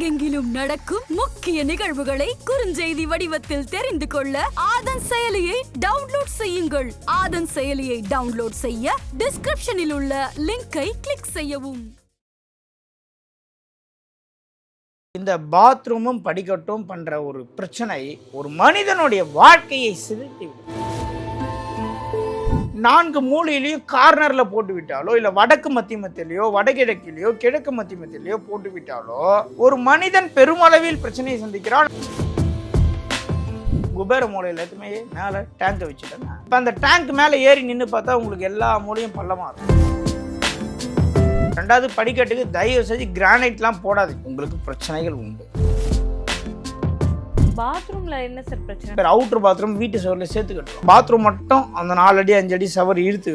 உலகெங்கிலும் நடக்கும் முக்கிய நிகழ்வுகளை குறுஞ்செய்தி வடிவத்தில் தெரிந்து கொள்ள ஆதன் செயலியை டவுன்லோட் செய்யுங்கள். ஆதன் செயலியை டவுன்லோட் செய்ய டிஸ்கிரிப்ஷனில் உள்ள லிங்கை கிளிக் செய்யவும். இந்த பாத்ரூமும் படிக்கட்டும் பண்ற ஒரு பிரச்சனை ஒரு மனிதனுடைய வாழ்க்கையை சிதைத்து நான்கு மூலையிலையும் கார்னரில் போட்டு விட்டாலோ இல்லை வடக்கு மத்திய மத்தியிலையோ வடகிழக்கிலேயோ கிழக்கு மத்திய மத்தியிலையோ போட்டு விட்டாலோ ஒரு மனிதன் பெருமளவில் பிரச்சனையை சந்திக்கிறான். குபேர மூலையில் எதுவுமே மேலே டேங்கை வச்சுட்டேன் இப்போ அந்த டேங்க் மேலே ஏறி நின்று பார்த்தா உங்களுக்கு எல்லா மூலையும் பள்ளமாக இருக்கும். ரெண்டாவது படிக்கட்டுக்கு தயவு செஞ்சு கிரானைட்லாம் போடாது உங்களுக்கு பிரச்சனைகள் உண்டு. பாத்ரூம்ல என்ன சார் பிரச்சனை? பேர் அவுட்டர் பாத்ரூம் வீட்டு சுவரில் சேர்த்து கட்டுறோம் பாத்ரூம் மட்டும் அந்த நாலு அடி அஞ்சு அடி சவர் இழுத்து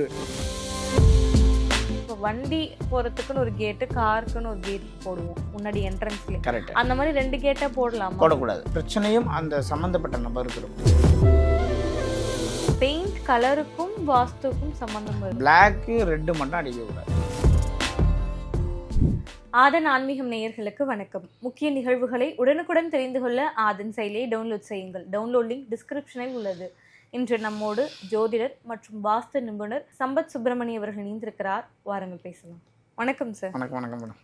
இப்போ வண்டி போறதுக்குன்னு ஒரு கேட்டு காருக்குன்னு ஒரு கேட் போடுவோம். முன்னாடி என்ட்ரன்ஸ்ல கரெக்ட் அந்த மாதிரி ரெண்டு கேட்டா போடலாமா? போடக்கூடாது. பிரச்சனையும் அந்த சம்பந்தப்பட்ட நபருக்கு இருக்கும் பெயிண்ட் கலருக்கும் வாஸ்துக்கும் சம்பந்தம் இருக்கு. பிளாக்கு ரெட்டு மட்டும் அடிக்கக்கூடாது. ஆதன் ஆன்மீகம் நேயர்களுக்கு வணக்கம். முக்கிய நிகழ்வுகளை உடனுக்குடன் தெரிந்து கொள்ள ஆதன் செயலியை டவுன்லோட் செய்யுங்கள். டவுன்லோட் லிங்க் டிஸ்கிரிப்ஷனில் உள்ளது. இன்று நம்மோடு ஜோதிடர் மற்றும் வாஸ்து நிபுணர் சம்பத் சுப்பிரமணிய அவர்கள் இணைந்திருக்கிறார். வாருங்கள் பேசலாம். வணக்கம் சார் வணக்கம் வணக்கம் மேடம்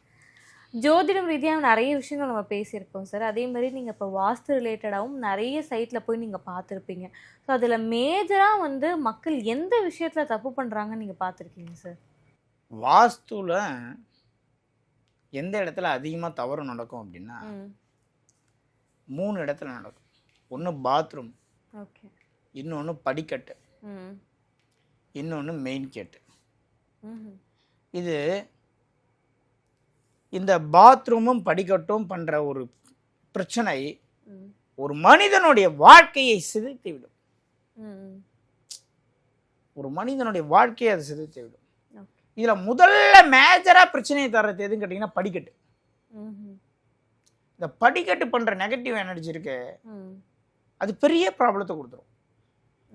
ஜோதிடம் ரீதியாக நிறைய விஷயங்கள் நம்ம பேசியிருக்கோம் சார் அதே மாதிரி நீங்கள் இப்போ வாஸ்து ரிலேட்டடாகவும் நிறைய சைட்டில் போய் நீங்கள் பார்த்துருப்பீங்க. ஸோ அதில் மேஜராக வந்து மக்கள் எந்த விஷயத்தில் தப்பு பண்ணுறாங்கன்னு நீங்கள் பார்த்துருக்கீங்க சார் வாஸ்துல எந்த இடத்துல அதிகமாக தவறு நடக்கும் அப்படின்னா மூணு இடத்துல நடக்கும். ஒன்று பாத்ரூம் ஓகே. இன்னொன்று படிக்கட்டு இன்னொன்று மெயின் கேட்டு இது இந்த பாத்ரூமும் படிக்கட்டும் பண்ற ஒரு பிரச்சனை ஒரு மனிதனுடைய வாழ்க்கையை சிதைத்து விடும் ஒரு மனிதனுடைய வாழ்க்கையை அதை சிதைத்து விடும் இதுல முதல்ல மேஜரா பிரச்சனையை தர்றது எதுன்னு கேட்டிங்கன்னா படிக்கட்டு. இந்த படிக்கட்டு பண்ற நெகட்டிவ் எனர்ஜி இருக்கு. அது பெரிய ப்ராப்ளத்தை கொடுத்துரும்.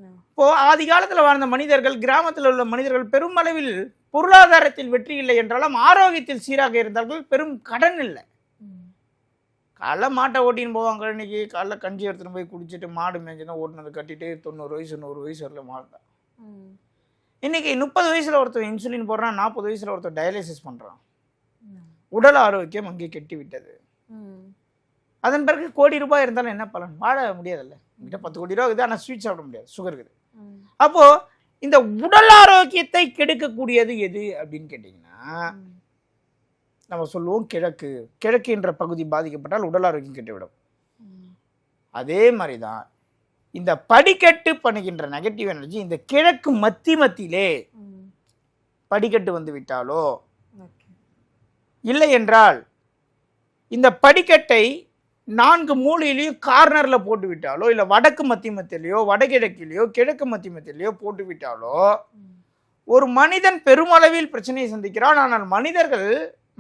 No. இப்போ ஆதி காலத்துல வாழ்ந்த மனிதர்கள் கிராமத்தில் உள்ள மனிதர்கள் பெருமளவில் பொருளாதாரத்தில் வெற்றி இல்லை என்றாலும் ஆரோக்கியத்தில் சீராக இருந்தார்கள். பெரும் கடன் இல்லை. காலைல மாட்டை ஓட்டின்னு போவாங்க இன்னைக்கு. காலைல கஞ்சி எடுத்துன்னு போய் குடிச்சிட்டு மாடு மேய்ஞ்சுனா ஓட்டுனது கட்டிட்டு தொண்ணூறு வயசு நூறு வயசு வரல மாடு இன்னைக்கு முப்பது வயசுல ஒருத்தர் இன்சுலின் போடுறான் நாற்பது வயசுல ஒருத்தர் டயாலிசிஸ் பண்றான். No. உடல் ஆரோக்கியம் அங்கே கெட்டு விட்டது. அதன் பிறகு கோடி ரூபாய் இருந்தாலும் என்ன பலன்? வாழ முடியாதுல்ல. என்கிட்ட பத்து கோடி ரூபா இருக்குது ஆனால் ஸ்வீட் சாப்பிட முடியாது. சுகர் இருக்குது. ம். அப்போ இந்த உடல் ஆரோக்கியத்தை கெடுக்கக்கூடியது எது அப்படின்னு கேட்டிங்கன்னா நம்ம சொல்லுவோம் கிழக்கு. கிழக்கு என்ற பகுதி பாதிக்கப்பட்டால் உடல் ஆரோக்கியம் கெட்டுவிடும். அதே மாதிரி தான் இந்த படிக்கட்டு பண்ணுகின்ற நெகட்டிவ் எனர்ஜி இந்த கிழக்கு மத்தி மத்தியிலே படிக்கட்டு வந்து விட்டாலோ? இல்லை என்றால் இந்த படிக்கட்டை நான்கு மூலையிலையும் கார்னர்ல போட்டு விட்டாலோ இல்லை வடக்கு மத்திய மத்தியிலையோ வடகிழக்கிலேயோ கிழக்கு மத்திய மத்தியிலையோ போட்டு விட்டாலோ ஒரு மனிதன் பெருமளவில் பிரச்சனையை சந்திக்கிறான். ஆனால் மனிதர்கள்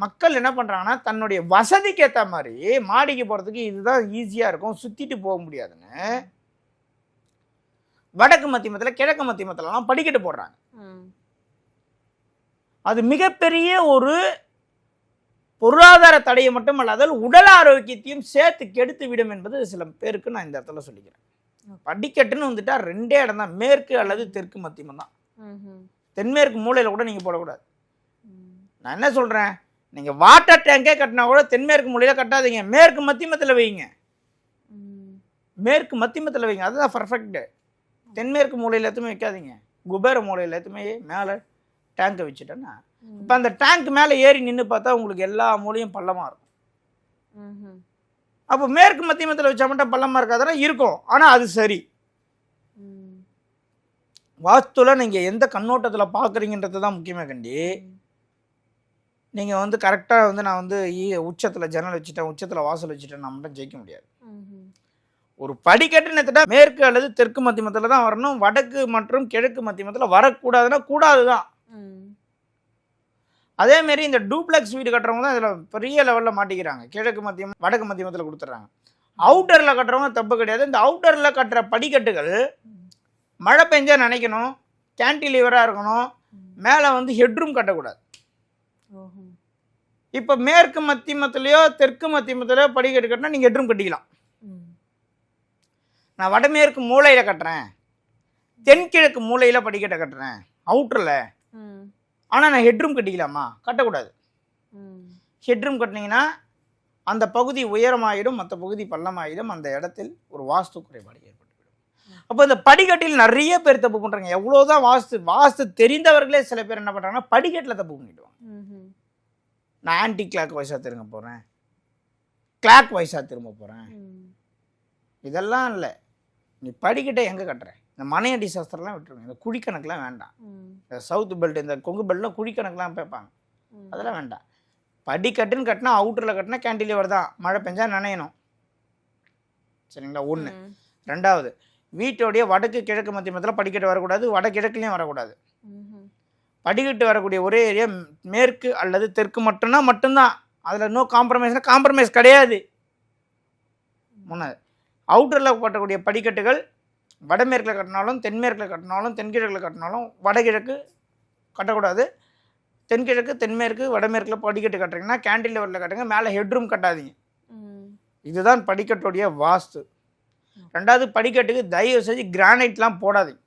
மக்கள் என்ன பண்றாங்கன்னா தன்னுடைய வசதிக்கு ஏற்ற மாதிரி மாடிக்கு போறதுக்கு இதுதான் ஈஸியா இருக்கும். சுத்திட்டு போக முடியாதுன்னு வடக்கு மத்தியமத்துல கிழக்கு மத்தியமத்துலலாம் படிக்கட்டு போடுறாங்க. அது மிகப்பெரிய ஒரு பொருளாதார தடையை மட்டுமல்லாத உடல் ஆரோக்கியத்தையும் சேர்த்து கெடுத்து விடும் என்பது சில பேருக்கு நான் இந்த இடத்துல சொல்லிக்கிறேன். படிக்கட்டுன்னு வந்துட்டா ரெண்டே இடம் தான் மேற்கு அல்லது தெற்கு மத்தியமம் தான். தென்மேற்கு மூலையில கூட நீங்க போடக்கூடாது. நான் என்ன சொல்றேன்? நீங்க வாட்டர் டேங்கே கட்டினா கூட தென்மேற்கு மூலையில கட்டாதீங்க. மேற்கு மத்தியமத்தில் வைங்க. மேற்கு மத்தியமத்தில் வைங்க. அதுதான் பர்ஃபெக்ட் தென்மேற்கு மூலையில எதுவுமே வைக்காதீங்க. குபேர மூலையில எதுவுமே மேலே டேங்கை வச்சுட்டேன்னா இப்போ அந்த டேங்க் மேலே ஏறி நின்று பார்த்தா உங்களுக்கு எல்லா மூலையும் பள்ளமா இருக்கும். அப்போ மேற்கு மத்தியமத்தில் வச்சா மட்டும் பள்ளமா இருக்காதுன்னா இருக்கும். ஆனால் அது சரி. வாஸ்துல நீங்கள் எந்த கண்ணோட்டத்தில் பார்க்குறீங்கன்றது தான் முக்கியமாக கண்டி. நீங்கள் வந்து கரெக்டாக வந்து நான் வந்து உச்சத்தில் ஜன்னல் வச்சுட்டேன் உச்சத்தில் வாசல் வச்சுட்டேன் நான் மட்டும் ஜெயிக்க முடியாது. ஒரு படிக்கட்டுன்னு எடுத்துட்டா மேற்கு அல்லது தெற்கு மத்தியமத்தில் தான் வரணும் வடக்கு மற்றும் கிழக்கு மத்தியமத்தில் வரக்கூடாதுன்னா கூடாது தான் ம். அதே மாதிரி இந்த டூப்ளெக்ஸ் வீடு கட்டுறவங்க தான் இதில் பெரிய லெவலில் மாட்டிக்கிறாங்க கிழக்கு மத்தியம் வடக்கு மத்தியமத்தில் கொடுத்துட்றாங்க அவுட்டரில் கட்டுறவங்க தப்பு கிடையாது இந்த அவுட்டரில் கட்டுற படிக்கட்டுகள் மழை பெஞ்சா நினைக்கணும் கேன்டிலீவராக இருக்கணும் மேலே வந்து ஹெட்ரூம் கட்டக்கூடாது. இப்போ மேற்கு மத்தியமத்திலையோ தெற்கு மத்தியமத்திலையோ படிக்கட்டு கட்டினா நீங்கள் ஹெட்ரூம் கட்டிக்கலாம். நான் வடமேற்கு மூலையில் கட்டுறேன். தென்கிழக்கு மூலையில் படிக்கட்டை கட்டுறேன். அவுட்டரில். ஆனால் நான் ஹெட்ரூம் கட்டிக்கலாமா? கட்டக்கூடாது. ஹெட்ரூம் கட்டினீங்கன்னா அந்த பகுதி உயரமாயிடும் மற்ற பகுதி பள்ளமாயிடும் அந்த இடத்தில் ஒரு வாஸ்து குறைபாடு ஏற்பட்டுவிடும். அப்போ இந்த படிக்கட்டில் நிறைய பேர் தப்பு பண்ணுறாங்க எவ்வளோதான் வாஸ்து வாஸ்து தெரிந்தவர்களே சில பேர் என்ன பண்ணுறாங்கன்னா படிக்கட்டில் தப்பு பண்ணிடுவாங்க. நான் ஆன்டி கிளாக் வைஸாக திரும்ப போகிறேன் கிளாக் வைஸாக திரும்ப போகிறேன். இதெல்லாம் இல்லை. நீ படிக்கட்டை எங்கே கட்டுற? இந்த மனையடி சாஸ்திரம்லாம் விட்டுருங்க. இந்த குழிக்கணக்கெலாம் வேண்டாம். இந்த சவுத் பெல்ட் இந்த கொங்கு பெல்ட்லாம் குழிக்கணக்கெலாம் பேப்பாங்க. அதெல்லாம் வேண்டாம். படிக்கட்டுன்னு கட்டினா அவுட்டரில் கட்டினா கேண்டிலிவர் தான் மழை பெஞ்சா நனையணும். சரிங்களா? ஒன்று. ரெண்டாவது வீட்டோடைய வடக்கு கிழக்கு மத்திய மத்தியில் படிக்கட்டு வரக்கூடாது வடகிழக்குலையும் வரக்கூடாது. படிக்கட்டு வரக்கூடிய ஒரே ஏரியா மேற்கு அல்லது தெற்கு மட்டும்னா மட்டும்தான். அதில் நோ காம்ப்ரமைஸ்னா காம்ப்ரமைஸ் கிடையாது. மூணாவது அவுட்டரில் கட்டக்கூடிய படிக்கட்டுகள் வடமேற்கில் கட்டினாலும் தென்மேற்கில் கட்டினாலும் தென்கிழக்கில் கட்டினாலும் வடகிழக்கு கட்டக்கூடாது தென்கிழக்கு தென்மேற்கு வடமேற்கில் படிக்கட்டு கட்டுறீங்கன்னா கேண்டிலிவரில் கட்டுங்க மேலே ஹெட்ரூம் கட்டாதீங்க. இதுதான் படிக்கட்டுடைய வாஸ்து ரெண்டாவது படிக்கட்டுக்கு தயவு செஞ்சு கிரானைட்லாம் போடாதீங்க.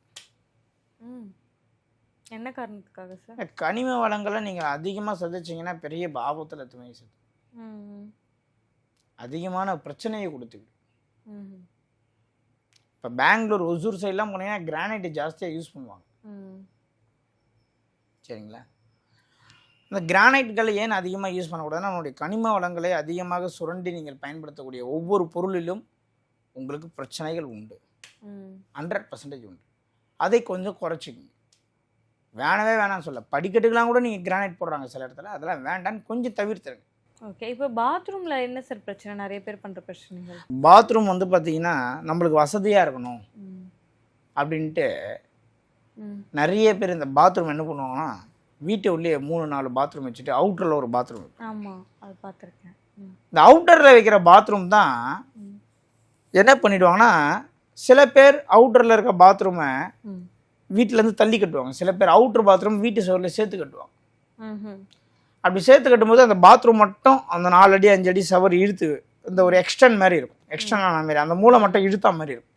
என்ன காரணத்துக்காக சார் கனிம வளங்களை நீங்கள் அதிகமாக சதிச்சிங்கன்னா பெரிய பாபத்தில் துணை சத்து ம். அதிகமான பிரச்சனையை கொடுத்துக்கிடும் ம்ஹும். இப்போ பெங்களூர் ஒசூர் சைட்லாம் போனீங்கன்னா கிரானைட் ஜாஸ்தியாக யூஸ் பண்ணுவாங்க. சரிங்களா? இந்த கிரானைட்களை ஏன் அதிகமாக யூஸ் பண்ணக்கூடாதுன்னா நம்மளுடைய கனிம வளங்களை அதிகமாக சுரண்டி நீங்கள் பயன்படுத்தக்கூடிய ஒவ்வொரு பொருளிலும் உங்களுக்கு பிரச்சனைகள் உண்டு. ஹண்ட்ரட் பர்சன்டேஜ் உண்டு. அதை கொஞ்சம் குறைச்சிக்கங்க. வேணவே வேணாம்னு சொல்ல. படிக்கட்டுக்கெலாம் கூட நீங்கள் கிரானைட் போடுறாங்க சில இடத்துல. அதெல்லாம் வேண்டான்னு கொஞ்சம் தவிர்த்துருங்க. ஓகே இப்போ பாத்ரூம்ல என்ன சார் பிரச்சனை நிறைய பேர் பண்ற பிரச்சனைகள் பாத்ரூம் வந்து பார்த்தீங்கன்னா நம்மளுக்கு வசதியாக இருக்கணும். அப்படின்ட்டு. நிறைய பேர் இந்த பாத்ரூம் என்ன பண்ணுவாங்கன்னா வீட்டு உள்ளே மூணு நாலு பாத்ரூம் வச்சுட்டு அவுட்டரில் ஒரு பாத்ரூம் ஆமா அது பார்த்துருக்கேன். இந்த அவுட்டரில் வைக்கிற பாத்ரூம் தான். என்ன பண்ணிடுவாங்கன்னா சில பேர் அவுட்டரில் இருக்க பாத்ரூமை. வீட்டிலேருந்து தள்ளி கட்டுவாங்க சில பேர் அவுட்டர் பாத்ரூம் வீட்டு சுவரில் சேர்த்து கட்டுவாங்க. அப்படி சேர்த்து கட்டும்போது அந்த பாத்ரூம் மட்டும் அந்த நாலு அடி அஞ்சு அடி சவர் இழுத்து இந்த ஒரு எக்ஸ்டன் மாதிரி இருக்கும். எக்ஸ்டன் ஆன மாதிரி. அந்த மூளை மட்டும் இழுத்தா மாதிரி இருக்கும்.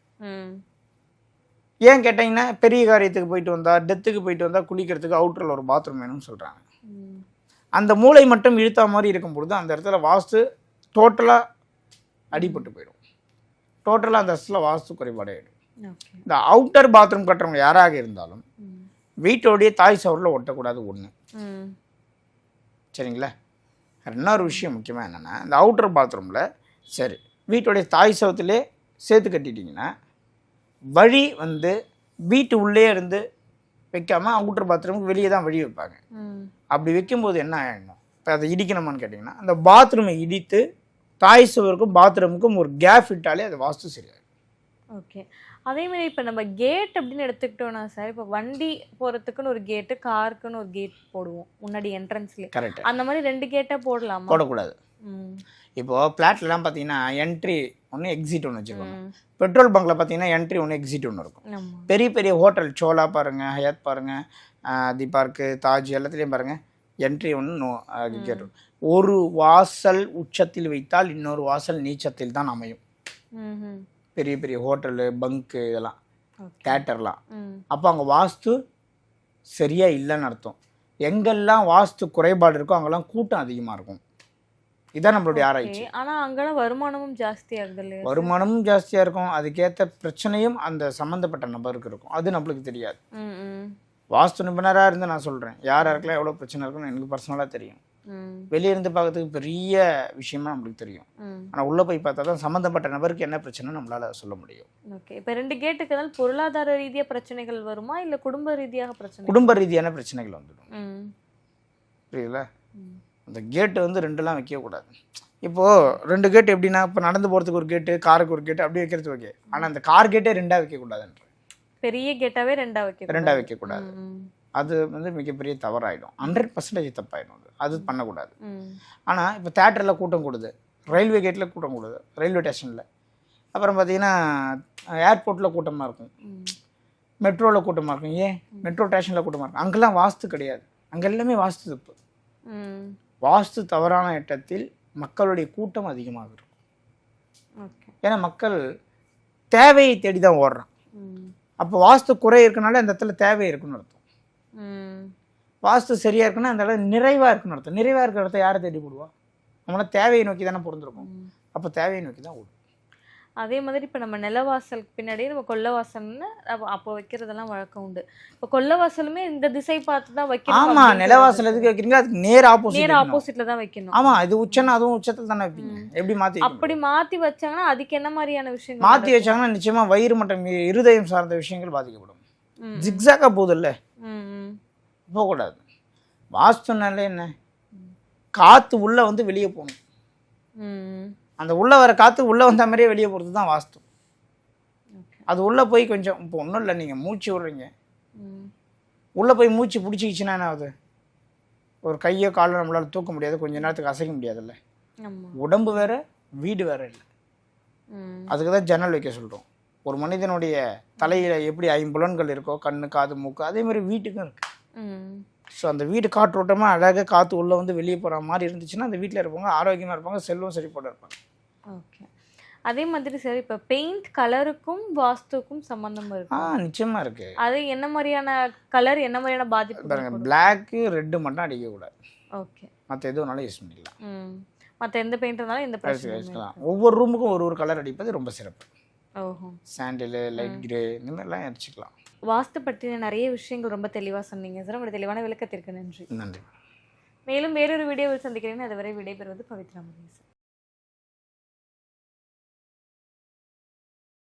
ஏன் கேட்டிங்கன்னா பெரிய காரியத்துக்கு போயிட்டு வந்தா டெத்துக்கு போயிட்டு வந்தா குளிக்கிறதுக்கு அவுட்டரில் ஒரு பாத்ரூம் வேணும்னு சொல்கிறாங்க. அந்த மூளை மட்டும் இழுத்தா மாதிரி இருக்கும் பொழுது அந்த இடத்துல வாஸ்து டோட்டலாக அடிபட்டு போயிடும். டோட்டலாக அந்த இடத்துல வாஸ்து குறைபாடு ஆகிடும் ஓகே. இந்த அவுட்டர் பாத்ரூம் கட்டுறவங்க யாராக இருந்தாலும். வீட்டோடைய தாய் சவரில் ஒட்டக்கூடாது ஒன்று. சரிங்களா? இன்னொரு விஷயம் முக்கியமாக என்னென்னா இந்த அவுட்டர் பாத்ரூமில் சரி வீட்டுடைய தாய் சவத்திலே சேர்த்து கட்டிட்டீங்கன்னா வழி வந்து வீட்டு உள்ளே இருந்து வைக்காமல் அவுட்டர் பாத்ரூமுக்கு வெளியே தான் வழி வைப்பாங்க. அப்படி வைக்கும்போது என்ன ஆகிடணும் இப்போ அதை இடிக்கணுமான்னு கேட்டிங்கன்னா அந்த பாத்ரூமை இடித்து தாய் சுவருக்கும் பாத்ரூமுக்கும் ஒரு கேப் விட்டாலே அது வாஸ்து சரியாகும் ஓகே. அதே மாதிரி இப்போ நம்ம கேட் அப்படின்னு எடுத்துக்கிட்டோம்னா சார் இப்போ வண்டி போகிறதுக்குன்னு ஒரு கேட்டு காருக்குன்னு ஒரு கேட் போடுவோம். முன்னாடி என்ட்ரன்ஸ்லேயே கரெக்ட் அந்த மாதிரி ரெண்டு கேட்டை போடலாமா? போடக்கூடாது. இப்போது பிளாட்லலாம் பார்த்தீங்கன்னா என்ட்ரி ஒன்று எக்ஸிட் ஒன்று வச்சுக்கோங்க. ம். பெட்ரோல் பங்க்கில் பார்த்தீங்கன்னா என்ட்ரி ஒன்று எக்ஸிட் ஒன்று இருக்கும். பெரிய பெரிய ஹோட்டல் சோலா பாருங்க ஹயாத் பாருங்க ஆஹ் தி பார்க்கு தாஜ் எல்லாத்துலேயும் பாருங்க என்ட்ரி ஒன்று நோ கேட் ஒரு வாசல் உச்சத்தில் வைத்தால் இன்னொரு வாசல் நீச்சத்தில் தான் அமையும். பெரிய பெரிய ஹோட்டலு பங்க்கு இதெல்லாம் தேட்டர்லாம். அப்போ அங்கே வாஸ்து சரியா இல்லைன்னு அர்த்தம். எங்கெல்லாம் வாஸ்து குறைபாடு இருக்கோ அங்கெல்லாம் கூட்டம் அதிகமாக இருக்கும். இதான் நம்மளுடைய ஆராய்ச்சி. ஓகே ஆனா அங்கெல்லாம் வருமானமும் ஜாஸ்தி ஆகுது இல்லையா வருமானமும் ஜாஸ்தியாக இருக்கும். அதுக்கேற்ற பிரச்சனையும் அந்த சம்மந்தப்பட்ட நபருக்கு இருக்கும். அது நம்மளுக்கு தெரியாது. வாஸ்து நிபுணராக இருந்து நான் சொல்கிறேன் யார் யாருக்கெல்லாம் எவ்வளோ பிரச்சனை இருக்குன்னு எனக்கு பர்சனலாக தெரியும். ம். வெளியே இருந்து பார்க்கறதுக்கு பெரிய விஷயமா நம்மளுக்கு தெரியும். ம். ஆனால் உள்ளே போய் பார்த்தா தான் சம்மந்தப்பட்ட நபருக்கு என்ன பிரச்சனை நம்மளால் சொல்ல முடியும். ஓகே. இப்போ ரெண்டு கேட்டுக்குனால பொருளாதார ரீதியா பிரச்சனைகள் வருமா? இல்ல குடும்ப ரீதியாக பிரச்சனை குடும்ப ரீதியான பிரச்சனைகள் வந்துடும். புரியுதுல. அந்த கேட்டு வந்து ரெண்டுலாம் வைக்கக்கூடாது. இப்போது ரெண்டு கேட் எப்படின்னா இப்போ நடந்து போகிறதுக்கு ஒரு கேட்டு காருக்கு ஒரு கேட்டு அப்படி வைக்கிறது ஓகே. ஆனால் அந்த கார் கேட்டே ரெண்டாக வைக்கக்கூடாதுன்ற. பெரிய கேட்டாவே ரெண்டா வைக்க ரெண்டாக வைக்கக்கூடாது. அது வந்து மிகப்பெரிய தவறாயிடும். ஹண்ட்ரட் பர்சன்டேஜ் தப்பாயிடும் அது. அது பண்ணக்கூடாது. ஆனால் இப்போ தேட்டரில் கூட்டம் கூடுது. ரயில்வே கேட்டில் கூட்டம் கூடுது. ரயில்வே ஸ்டேஷனில் அப்புறம் பார்த்தீங்கன்னா ஏர்போர்ட்டில் கூட்டமாக இருக்கும். மெட்ரோவில் கூட்டமாக இருக்கும். ஏன்? மெட்ரோ ஸ்டேஷனில் கூட்டமாக இருக்கும். அங்கெல்லாம் வாஸ்து கிடையாது. அங்கே எல்லாமே வாஸ்து தப்பு. வாஸ்து தவறான இடத்தில் மக்களுடைய கூட்டம் அதிகமாக இருக்கும். ஏன்னா மக்கள் தேவையை தேடி தான் ஓடுறான் அப்போ வாஸ்து குறை இருக்கனால அந்த இடத்துல தேவை இருக்குன்னு வாஸ்து சரியா இருக்குன்னா அந்த இடம் நிறைவா இருக்குன்னு அர்த்தம். நிறைவா இருக்கிற இடத்த யாரை தேடி போடுவா? நம்மள தேவையை நோக்கி தானே பிறந்திருக்கும் ம். அப்போ தேவையை நோக்கி தான் ஓடும். அதே மாதிரி இப்போ நம்ம நிலவாசலுக்கு பின்னாடியே நம்ம கொல்லவாசல்னு அப்போ வைக்கிறதெல்லாம் வழக்கம் உண்டு. இப்போ கொல்லவாசலுமே இந்த திசை பார்த்து தான் வைக்கணும் ஆமா நிலவாசல் எதுக்கு வைக்கிறீங்க அதுக்கு நேர் நேர் ஆப்போசிட் ஆப்போசிட்ல தான் வைக்கணும். ஆமா இது உச்சன்னா அதுவும் உச்சத்தில் தானே வைப்பீங்க. எப்படி மாத்தி அப்படி மாத்தி வச்சாங்கன்னா அதுக்கு என்ன மாதிரியான விஷயங்கள் மாத்தி வச்சாங்கன்னா நிச்சயமா வயிறு மற்றும் இருதயம் சார்ந்த விஷயங்கள் பாதிக்கப்படும். ஜிக்ஸாக்கா போகுது இல்ல. போகக்கூடாது. வாஸ்துனால என்ன? காத்து உள்ள வந்து வெளியே போகணும். அந்த உள்ள வர காத்து உள்ள வந்த மாதிரியே வெளியே போகிறது தான் வாஸ்து. அது உள்ள போய் கொஞ்சம் இப்போ ஒன்றும் இல்லை நீங்க மூச்சு விடுறீங்க. உள்ள போய் மூச்சு பிடிச்சிக்கிச்சுன்னா என்ன ஆகுது? ஒரு கையோ காலோ நம்மளால தூக்க முடியாது கொஞ்ச நேரத்துக்கு அசைக்க முடியாதுல்ல. உடம்பு வேற வீடு வேற இல்லை. அதுக்கு தான் ஜன்னல் வைக்க சொல்கிறோம் ஒரு மனிதனுடைய தலையில் எப்படி ஐம்புலன்கள் இருக்கோ கண்ணு காது மூக்கு அதே மாதிரி வீட்டுக்கும் இருக்கு. ம். ஸோ அந்த வீடு காற்றோட்டமாக அழகாக காற்று உள்ளே வந்து வெளியே போகிற மாதிரி இருந்துச்சுன்னா அந்த வீட்டில் இருப்பாங்க ஆரோக்கியமாக இருப்பாங்க செல்வம் செழிப்போட இருப்பாங்க. ஓகே அதே மாதிரி சார் இப்போ பெயிண்ட் கலருக்கும் வாஸ்துக்கும் சம்பந்தம் ஆ இருக்கு நிச்சயமாக இருக்கு. அது என்ன மாதிரியான கலர் என்ன மாதிரியான பாதிப்பு பாருங்க பிளாக்கு ரெட்டு மட்டும் அடிக்கக்கூடாது. ஓகே மற்ற எதுவும்னாலும் யூஸ் பண்ணிக்கலாம். மற்ற எந்த பெயிண்ட் இருந்தாலும் எந்த ஒவ்வொரு ரூமுக்கும் ஒரு ஒரு கலர் அடிப்பது ரொம்ப சிறப்பு. சாண்டிலு லைட் கிரே இந்த மாதிரிலாம் அடிச்சுக்கலாம் வாஸ்து பற்றின நிறைய விஷயங்கள் ரொம்ப தெளிவாக சொன்னீங்க. சார் உங்களுடைய தெளிவான விளக்கத்திற்கு நன்றி. நன்றி. மேலும் வேறொரு வீடியோவில் சந்திக்கிறேன். அதுவரை விடைபெறுவது பவித்ரா முருகேசன்.